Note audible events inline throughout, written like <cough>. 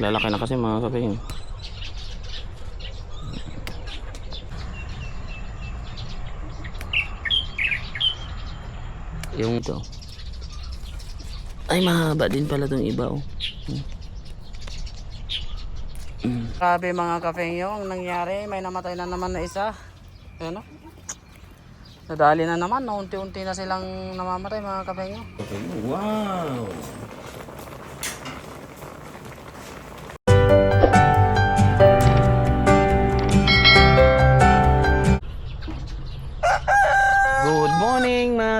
Lalaki na kasi mga kapeng. Yung ito. Ay, mahaba din pala tong iba oh. Grabe mga ang nangyari, may namatay na naman na isa. Ano? Nadali na naman, no? unti-unti na silang namamatay mga kafengyo. Wow!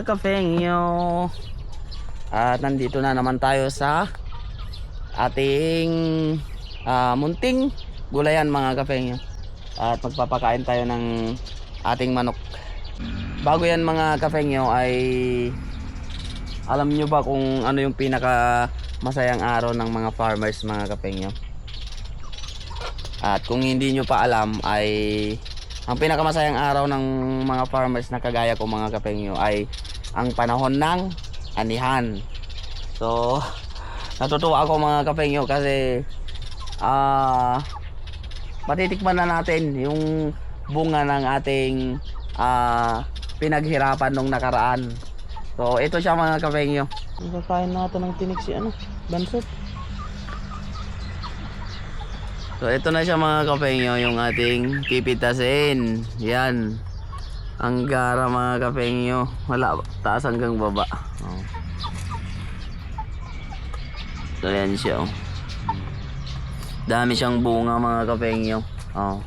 Mga kafengyo At nandito na naman tayo sa ating ah, munting gulayan mga kafengyo At magpapakain tayo ng ating manok. Bago yan mga kafengyo ay alam nyo ba kung ano yung pinaka masayang araw ng mga farmers mga kapengyo? At kung hindi nyo pa alam ay ang pinakamasayang araw ng mga farmers na kagaya ko mga kapengyo ay ang panahon ng anihan. So natutuwa ako mga kapengyo kasi ah patitikman na natin yung bunga ng ating ah pinaghirapan nung nakaraan. So, ito siya mga kapengyo. Kakain natin ng tinik si ano, bansot. So, ito na siya mga kapengyo, yung ating pipitasin. Yan. Ang gara mga kapengyo. Wala, taas hanggang baba. Oh. So, yan siya. Oh. Dami siyang bunga mga kapengyo. Oh.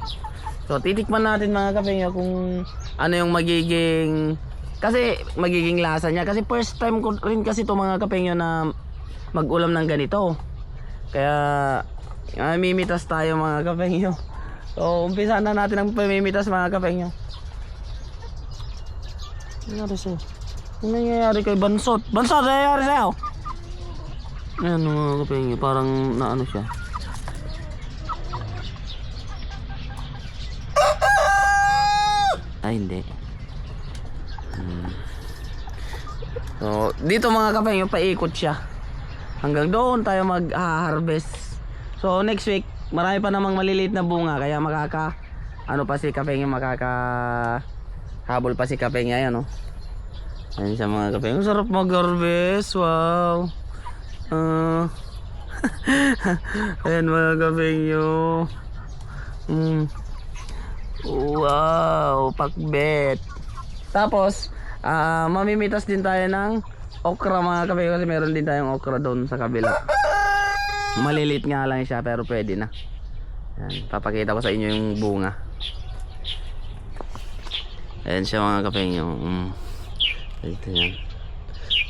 So, titikman natin mga kapengyo kung ano yung magiging kasi magiging lasa niya kasi first time ko rin kasi to mga kapengyo na mag-ulam ng ganito kaya uh, mimitas tayo mga kapengyo so umpisa na natin ang pamimitas mga kapengyo nangyari sa'yo? ano nangyayari kay Bansot? Bansot, nangyayari sa'yo? ayan mga kapengyo parang naano siya ay hindi Hmm. So, dito mga kapeng, yung paikot siya. Hanggang doon tayo mag-harvest. So, next week, marami pa namang maliliit na bunga. Kaya makaka, ano pa si kapeng yung makaka, habol pa si kapeng yan, no? Ayan siya mga kapeng. Ang sarap mag-harvest. Wow. Ah. <laughs> Ayan mga kapeng yun. Mm. Wow, pakbet. Tapos, ah mamimitas din tayo ng okra mga kape kasi meron din tayong okra doon sa kabila. Malilit nga lang siya pero pwede na. Yan, papakita ko sa inyo yung bunga. Ayan siya mga kape yung mm, ito yan.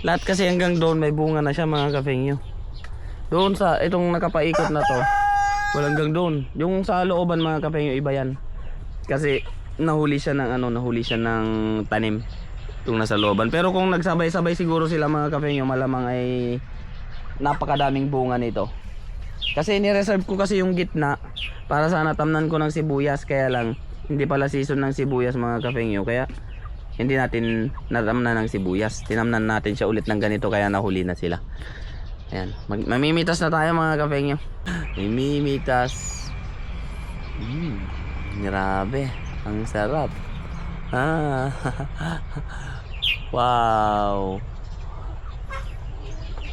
Lahat kasi hanggang doon may bunga na siya mga kape Doon sa itong nakapaikot na to. Walang hanggang doon. Yung sa looban mga kape iba yan. Kasi nahuli siya ng ano, nahuli siya ng tanim itong nasa looban. Pero kung nagsabay-sabay siguro sila mga kapengyo, malamang ay napakadaming bunga nito. Kasi ni-reserve ko kasi yung gitna para sana tamnan ko ng sibuyas kaya lang hindi pala season ng sibuyas mga kapengyo kaya hindi natin natamnan ng sibuyas. Tinamnan natin siya ulit ng ganito kaya nahuli na sila. Ayan, mag mamimitas na tayo mga kapengyo. <gasps> Mamimitas. Mm, grabe. Ang sarap. Ah. <laughs> wow.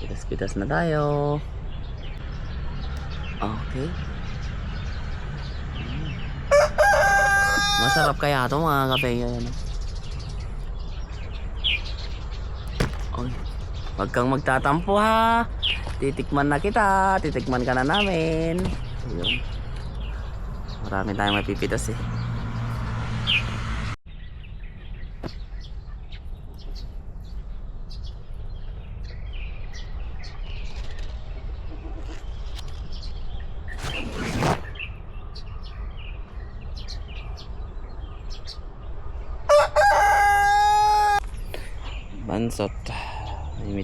Pitas-pitas na tayo. Okay. Mm. Masarap kaya ito mga kape yan. Oy. Huwag kang magtatampo ha. Titikman na kita. Titikman ka na namin. Ayun. Marami tayong mapipitas eh.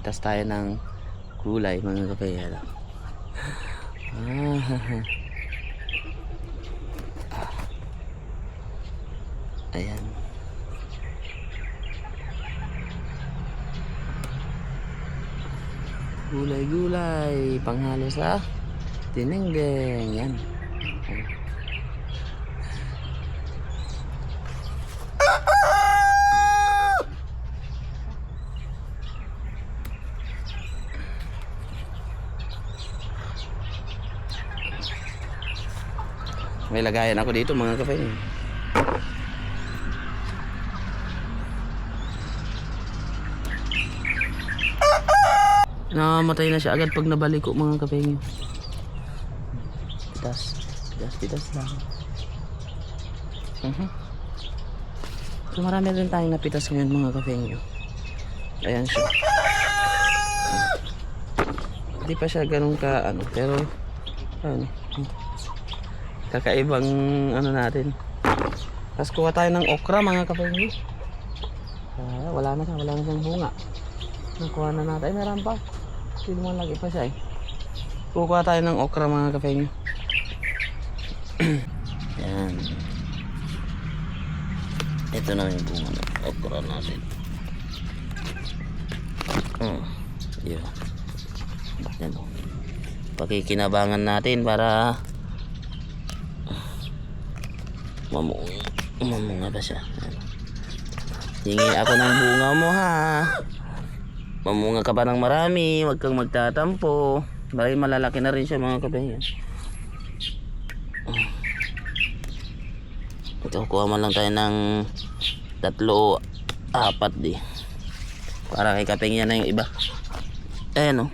Imitas tayo ng kulay mga kape. Ano? Ah. Ayan. Gulay-gulay. Panghalo sa Tinengdeng. Yan. May lagayan ako dito mga kape. Namamatay na siya agad pag nabalik ko mga kape niyo. Pitas. Pitas, pitas lang. Mhm. So marami rin tayong napitas ngayon mga kape niyo. Ayan siya. Hindi pa siya ganun ka ano, pero ano, kakaibang ano natin. Tapos kuha tayo ng okra mga kape niyo. Ah, wala na siya, wala na siyang bunga. Nakuha na natin. Ay, meron pa. Hindi mo lagi pa siya eh. Kukuha tayo ng okra mga nyo. <clears throat> Yan. Ito na yung bunga ng okra natin. Hmm. Yun. Yan o. Pakikinabangan natin para mamunga. Mamunga ba siya? Hingi ako ng bunga mo ha. Mamunga ka pa ng marami, huwag kang magtatampo. Dahil malalaki na rin siya mga kabayan. Ito, kuha man lang tayo ng tatlo, apat di. Para kay kapeng yan na yung iba. Ayan o.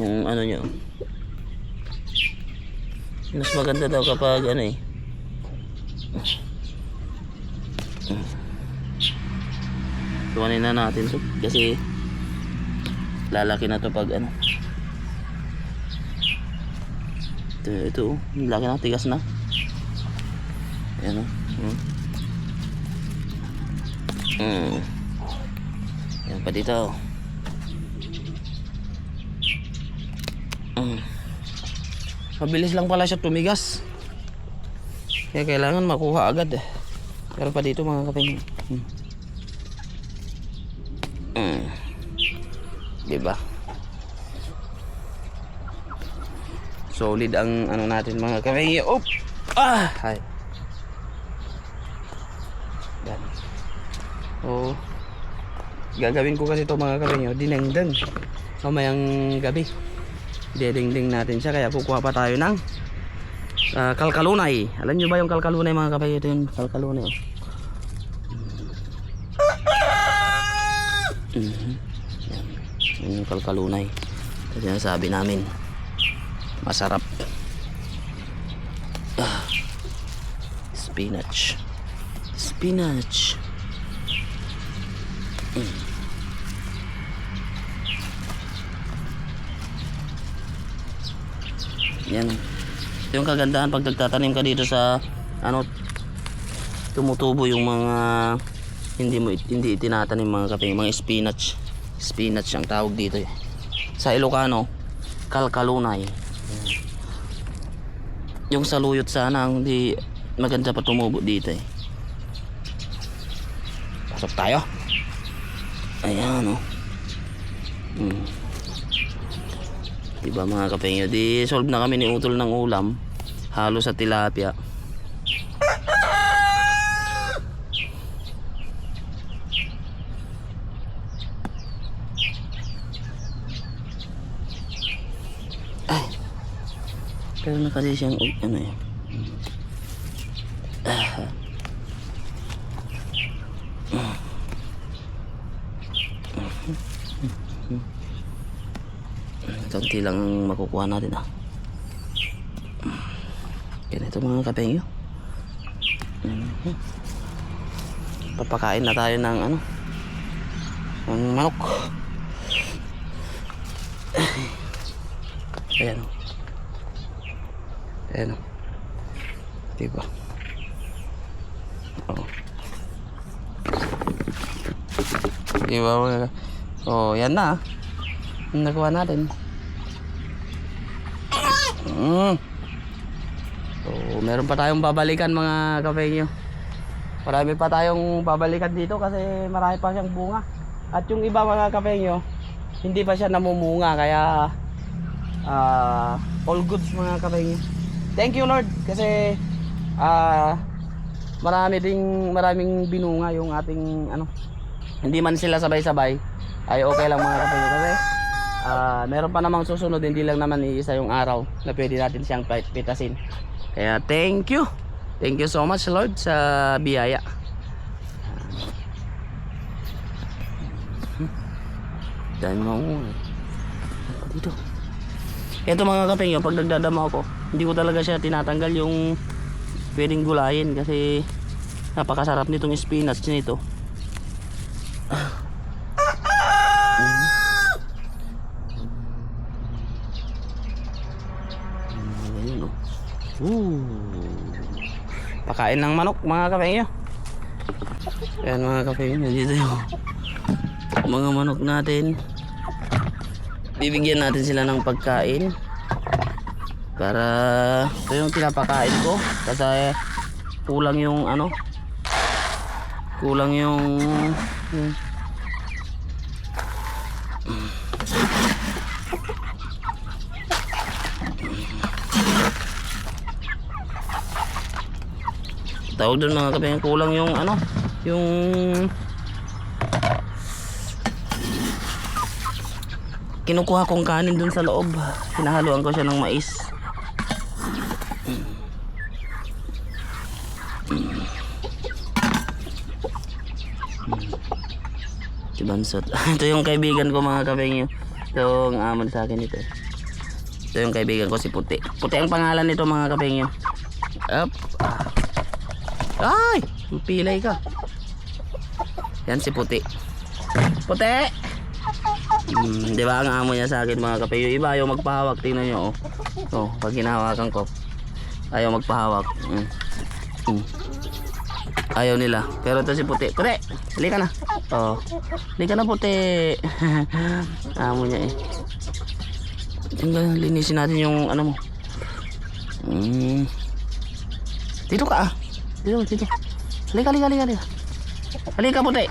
Yung ano nyo. Mas maganda daw kapag ano eh. Tuwanin na natin to kasi lalaki na to pag ano ito, ito oh. Laki na tigas na ayan o hmm. Hmm. yan pa dito hmm. mabilis lang pala siya tumigas kaya kailangan makuha agad eh pero pa dito mga kaping hmm. Hmm. Diba? Solid ang ano natin mga kamay. Op! Ah! Hay. Yan. Oh. Gagawin ko kasi to mga kamay. Dinengdeng. Mamayang gabi. Dedengdeng natin siya. Kaya kukuha pa tayo ng ah, kalkalunay. Alam nyo ba yung kalkalunay mga kamay? Ito yung kalkalunay. Oh. Mhm. Yan. Yan yung kalkalunay. Kasi sinasabi namin, masarap. Ah. Spinach. Spinach. Mm. Yan. Yung kagandahan pag nagtatanim ka dito sa ano tumutubo yung mga hindi mo hindi itinatanim mga kaping mga spinach. Spinach ang tawag dito eh. sa Ilocano kalkalunay. Yung saluyot sana hindi maganda pa tumubo dito eh. Pasok tayo. Ayan oh. Hmm. Diba mga kapengyo di solve na kami ni utol ng ulam halo sa tilapia Ay. Pero na kasi siyang ug- ano eh. Ah. Kaunti lang ang makukuha natin ah. Ganito mga kapengyo. Mhm. Papakain na tayo ng ano. Ng manok. Ayan o. Ayan o. Diba? Oo. Diba Oh, yan na. ah. Nagawa natin. Mm. So, meron pa tayong babalikan mga kapengyo. Marami pa tayong babalikan dito kasi marami pa siyang bunga. At yung iba mga kapengyo, hindi pa siya namumunga kaya ah, all goods mga kapeng. Thank you Lord kasi ah marami ding maraming binunga yung ating ano hindi man sila sabay-sabay ay okay lang mga kapeng kasi ah meron pa namang susunod hindi lang naman iisa yung araw na pwede natin siyang pit- pitasin. Kaya thank you. Thank you so much Lord sa biyaya. Dahil mo dito. Ito mga kapeng pag nagdadama ako hindi ko talaga siya tinatanggal yung pwedeng gulayin kasi napakasarap nitong spinach nito Mm, Ayun, oh. Ooh. Pakain ng manok mga kapengyo. Ayan mga kapengyo, dito yung mga manok natin. Bibigyan natin sila ng pagkain. Para ito yung pinapakain ko kasi kulang yung ano kulang yung, yung tawag doon mga kapatid kulang yung ano yung kinukuha kong kanin doon sa loob. Hinahaluan ko siya ng mais. Si Bansot <laughs> ito yung kaibigan ko mga kapatid yung amon sa akin ito. Ito yung kaibigan ko si Puti. Puti ang pangalan nito mga kapatid up ay, pilay ka. Yan si Puti. Puti! Hmm, di ba ang amo niya sa akin mga kape? Yung iba ayaw magpahawak. Tingnan nyo oh. Oh, pag hinahawakan ko. Ayaw magpahawak. Hmm. Hmm. Ayaw nila. Pero ito si Puti. Puti! Halika na. Oh. Halika na Puti. <laughs> amo niya eh. Tingnan, linisin natin yung ano mo. Hmm. Dito ka ah. Dito, dito. Halika, halika, halika, halika. Halika, puti.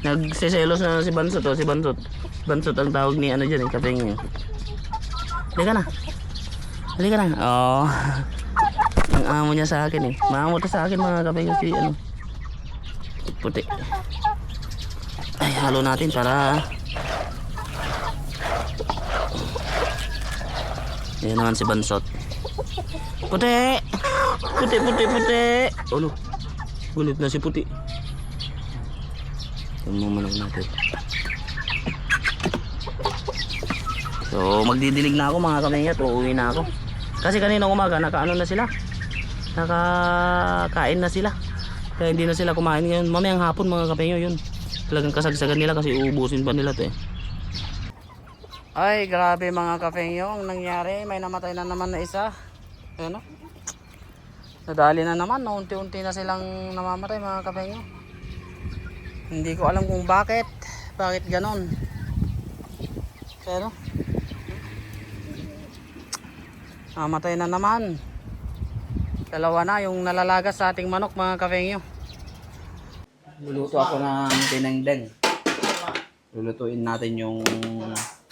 Nagseselos na si Bansot, oh, si Bansot. Bansot ang tawag ni ano dyan, eh, kapeng niya. Halika na. Halika na. Oh. ang amo niya sa akin eh. Maamo to sa akin mga kapeng si ano. Puti. Ay, halo natin para Yan naman si Bansot. Puti! Puti, puti, puti! Oh no. Gulit na si puti. Ito mo manok natin. So, magdidilig na ako mga kamingit. Uuwi na ako. Kasi kanina umaga, nakaano na sila. Nakakain na sila. Kaya hindi na sila kumain ngayon. Mamayang hapon mga kapengyo yun. Talagang kasagsagan nila kasi uubusin pa nila to eh. Ay, grabe mga kapengyo. Ang nangyari, may namatay na naman na isa. Ano? Nadali na naman, no? unti-unti na silang namamatay mga kapengyo. Hindi ko alam kung bakit. Bakit ganon. Pero, namatay na naman. Dalawa na yung nalalagas sa ating manok mga kapengyo. Luluto ako ng tinengdeng. Lulutuin natin yung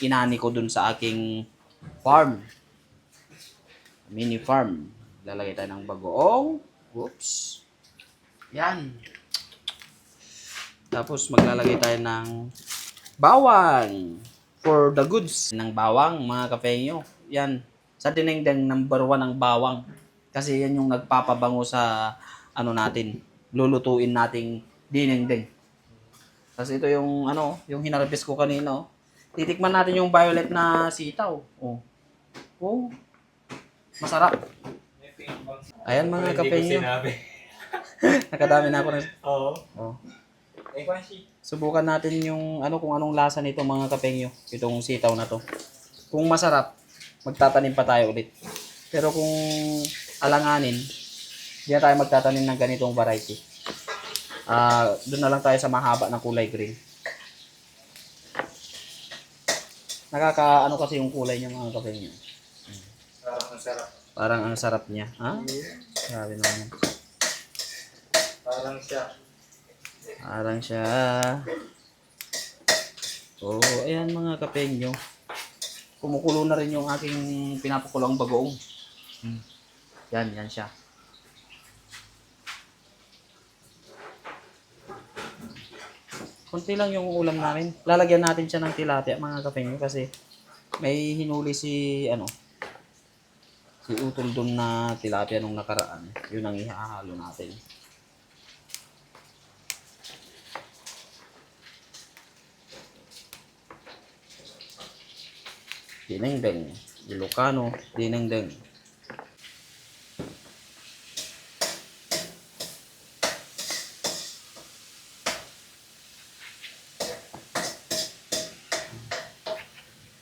inani ko dun sa aking farm. Mini farm. Lalagay tayo ng bagoong. Whoops. Yan. Tapos maglalagay tayo ng bawang for the goods ng bawang mga kafenyo. Yan. Sa dinengdeng number one ang bawang. Kasi yan yung nagpapabango sa ano natin. Lulutuin nating dinengdeng. Kasi ito yung ano, yung hinarvest ko kanina. oh. Titikman natin yung violet na sitaw. Oh. Oh. Masarap. Ayan mga kapenyo. <laughs> Nakadami na ako ng <laughs> Oo. oh. Eh. Subukan natin yung ano kung anong lasa nito mga kapengyo, itong sitaw na to. Kung masarap, magtatanim pa tayo ulit. Pero kung alanganin, hindi na tayo magtatanim ng ganitong variety. Ah, doon na lang tayo sa mahaba ng kulay green. Nakaka ano kasi yung kulay niya mga kapengyo. Parang ang sarap. Parang ang sarap niya. Ha? Grabe naman. Parang siya. Parang siya. Oh, ayan mga kapenyo. kumukulo na rin yung aking pinapakulang bagoong. Yan, yan siya. Kunti lang yung ulam namin. Lalagyan natin siya ng tilapia mga kapengyo kasi may hinuli si ano si utol doon na tilapia nung nakaraan. Yun ang ihahalo natin. Dinengdeng. Ilocano. Dinengdeng.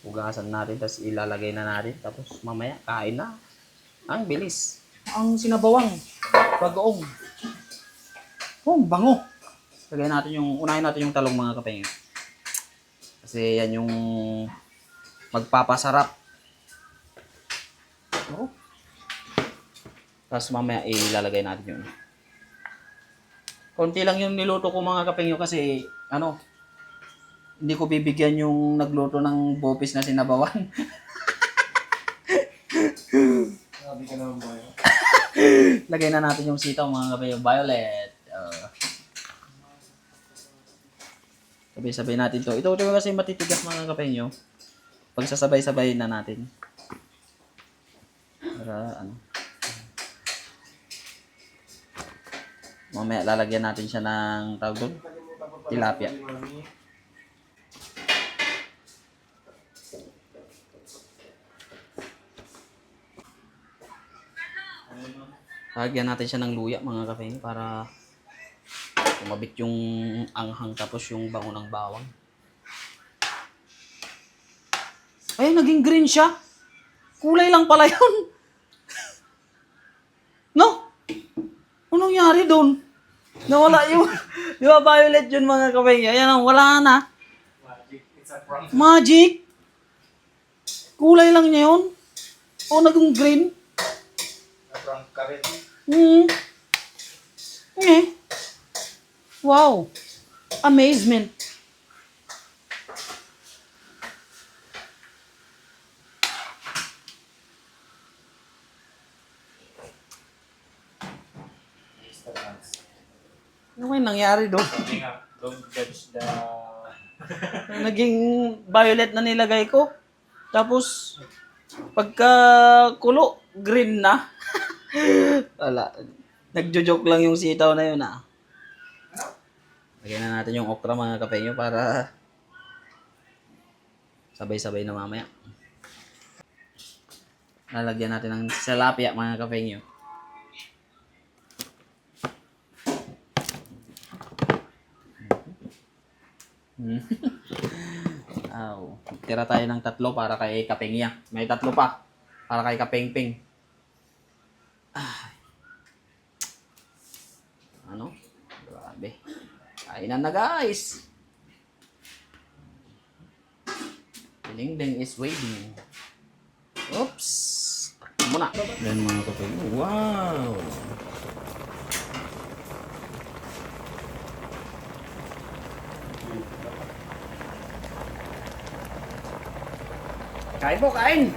Hugasan natin, tapos ilalagay na natin. Tapos mamaya, kain na. Ang bilis. Ang sinabawang. Bagoong. Oh, ang bango. Lagay natin yung, unahin natin yung talong mga kapengyo. Kasi yan yung magpapasarap. Oh. Tapos mamaya ilalagay natin yun. Konti lang yung niluto ko mga kapengyo kasi ano, hindi ko bibigyan yung nagluto ng bopis na sinabawan. <laughs> Sabi ka naman boy. <laughs> Lagay na natin yung sitaw mga kapengyo. Violet. Uh, sabay-sabay natin to. Ito, ito kasi matitigas mga kapengyo. Pagsasabay-sabay na natin. Para ano. Mamaya lalagyan natin siya ng tawag doon. Tilapia. Lagyan natin siya ng luya mga kapengyo para kumabit yung anghang tapos yung bango ng bawang. Ay, naging green siya. Kulay lang pala yun. <laughs> no? Anong nangyari doon? Nawala yung, <laughs> di ba violet yun mga kapengyo? Ayan, wala na. Magic. It's a prank. Magic? Kulay lang niya yun. O naging green. A prank ka rin. Hmm. Eh. Wow. Amazement. Ano kaya nangyari doon? Don't judge the... Naging violet na nilagay ko. Tapos, pagka kulo, green na. <laughs> Wala. Nagjo-joke lang yung sitaw na yun ah. Lagyan na natin yung okra mga kapenyo para sabay-sabay na mamaya. Lalagyan natin ng salapia mga kapenyo. <laughs> Aw, tira tayo ng tatlo para kay Kapengya. May tatlo pa para kay Kapengpeng. Ah. Ano? Grabe. Kainan na guys. Ding is waiting. Oops. Muna. Yan mga kapengya. Wow. Kain po, kain!